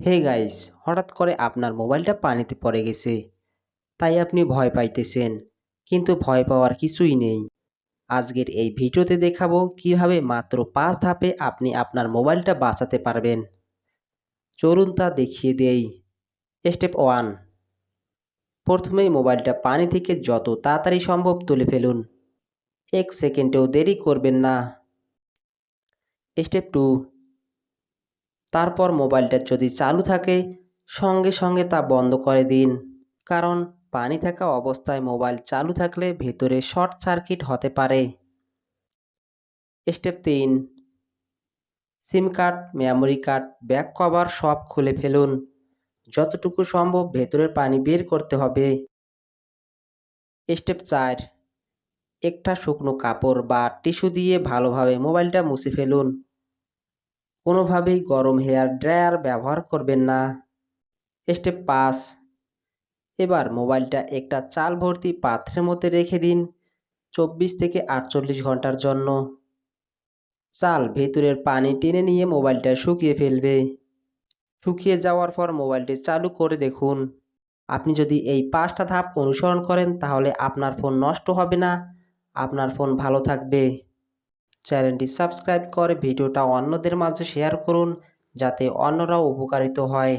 Hey guys, হঠাৎ করে আপনার মোবাইলটা পানিতে পড়ে গেছে। তাই আপনি ভয় পাইতেছেন, কিন্তু ভয় পাওয়ার কিছুই নেই। আজকের এই ভিডিওতে দেখাবো কীভাবে মাত্র পাঁচ ধাপে আপনি আপনার মোবাইলটা বাঁচাতে পারবেন। চলুন তা দেখিয়ে দেই। স্টেপ ওয়ান, প্রথমেই মোবাইলটা পানি থেকে যত তাড়াতাড়ি সম্ভব তুলে ফেলুন। এক সেকেন্ডেও দেরি করবেন না। স্টেপ টু তারপর মোবাইলটা যদি চালু থাকে, সঙ্গে সঙ্গে তা বন্ধ করে দিন। কারণ পানি থাকা অবস্থায় মোবাইল চালু থাকলে ভেতরে শর্ট সার্কিট হতে পারে। স্টেপ তিন, SIM card, memory card, back cover সব খুলে ফেলুন। যতটুকু সম্ভব ভেতরের পানি বের করতে হবে। স্টেপ চার, একটা শুকনো কাপড় বা টিস্যু দিয়ে ভালোভাবে মোবাইলটা মুছে ফেলুন। কোনোভাবেই গরম হেয়ার ড্রায়ার ব্যবহার করবেন না। স্টেপ পাঁচ। এবার মোবাইলটা একটা চাল ভর্তি পাত্রের মধ্যে রেখে দিন চব্বিশ থেকে আটচল্লিশ ঘণ্টার জন্য। চাল ভেতরের পানি টেনে নিয়ে মোবাইলটা শুকিয়ে ফেলবে। শুকিয়ে যাওয়ার পর মোবাইলটি চালু করে দেখুন। আপনি যদি এই পাঁচটা ধাপ অনুসরণ করেন তাহলে আপনার ফোন নষ্ট হবে না। আপনার ফোন ভালো থাকবে। চ্যানেলটি সাবস্ক্রাইব করে ভিডিওটা অন্যদের মাঝে শেয়ার করুন যাতে অন্যরাও উপকারিত হয়।